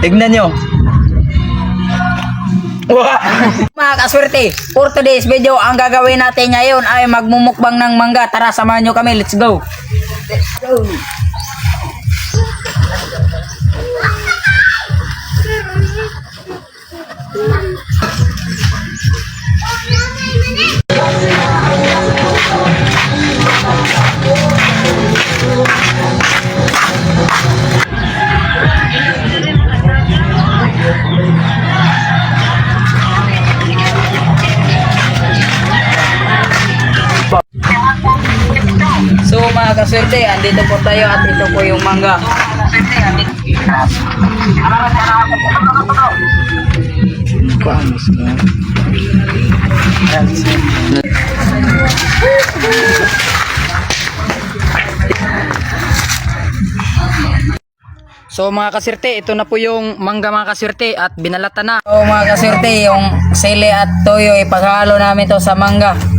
Tignan nyo. Mga kaswerte, for today's video, ang gagawin natin ngayon ay magmumukbang ng mangga. Tara, samahan nyo kami. Let's go. Let's go. So mga kaswerte, andito po tayo at ito po yung mangga. So mga kasirte, ito na po yung mangga mga kasirte at binalata na. So mga kasirte, yung sili at toyo ipaghalo namin to sa mangga.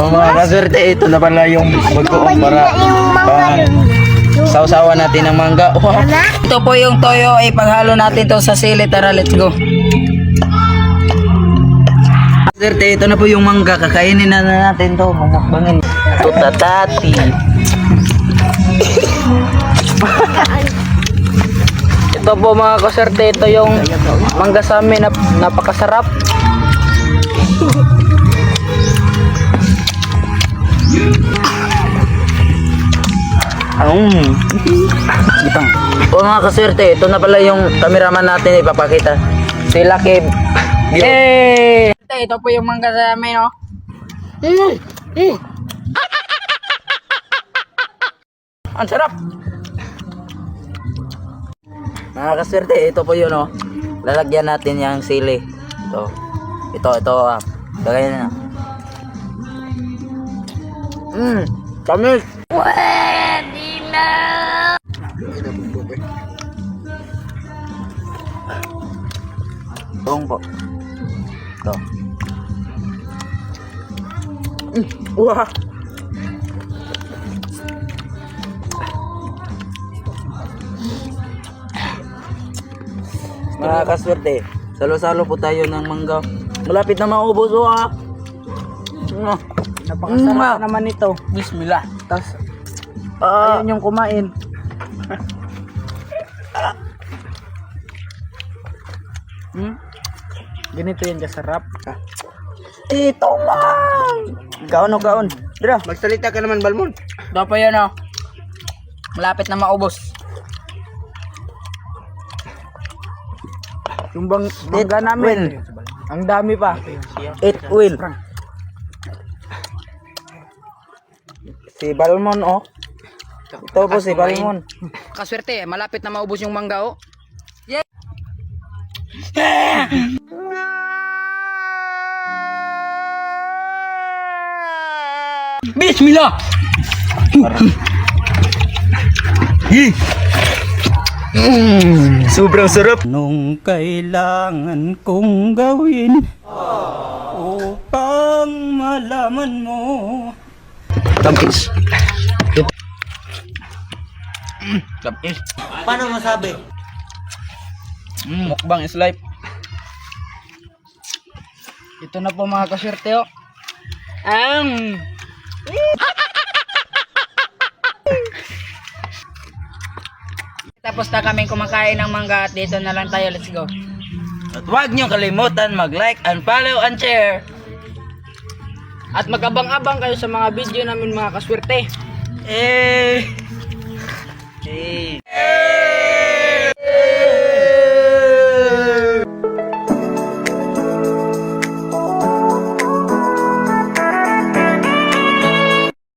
So mga kaswerte, ito na pala yung bagoong para pang sausawa natin ng mangga. Wow. Ito po yung toyo, ipaghalo natin to sa sili. Tara, let's go. Kaswerte, ito na po yung mangga. Kakainin na, na natin to. Mamukbangin. Tutatati. Ito po mga kaswerte, ito yung mangga sa amin na napakasarap. Mm. Gitang. O mga kaswerte, ito na pala yung cameraman natin ipapakita. Si Lucky. Yay! Ito po yung mangga sa amin, oh. Ang sarap! Mga kaswerte, ito po yun oh. Lalagyan natin yung sili. Ito. Ito, ito ah. Gagawin na. Mmm, tamis! Pwede na! po. Ito. Mm, wah! Mga kaswerte, salo-salo po tayo ng mangga. Malapit na maubos oh ah. Mm. Napakasarap Mm. naman ito. Bismillah. Tapos, Ah, ayun yung kumain. hmm? Ganito yan kasarap. ito lang. Gaon o gaon. Dira. Magsalita ka naman, Balmon. Po yan, oh. Malapit na maubos. Yung bang mangga namin, ang dami pa. It will. Si Balmon oh. Ito po si Balmon. Kaswerte, malapit na maubos yung mangga, oh. Bismillah! Sobrang sarap. Nung kailangan kong gawin upang malaman mo Tamis. Mm, tamis. Paano masabi? Mm, mukbang is life. Ito na po mga kaswerte, oh. Ang... Tapos na kami kumakain ng mangga at dito na lang tayo. Let's go. At huwag niyo kalimutan mag-like and follow and share. At magabang-abang kayo sa mga video namin mga kaswerte. Eh. Eh.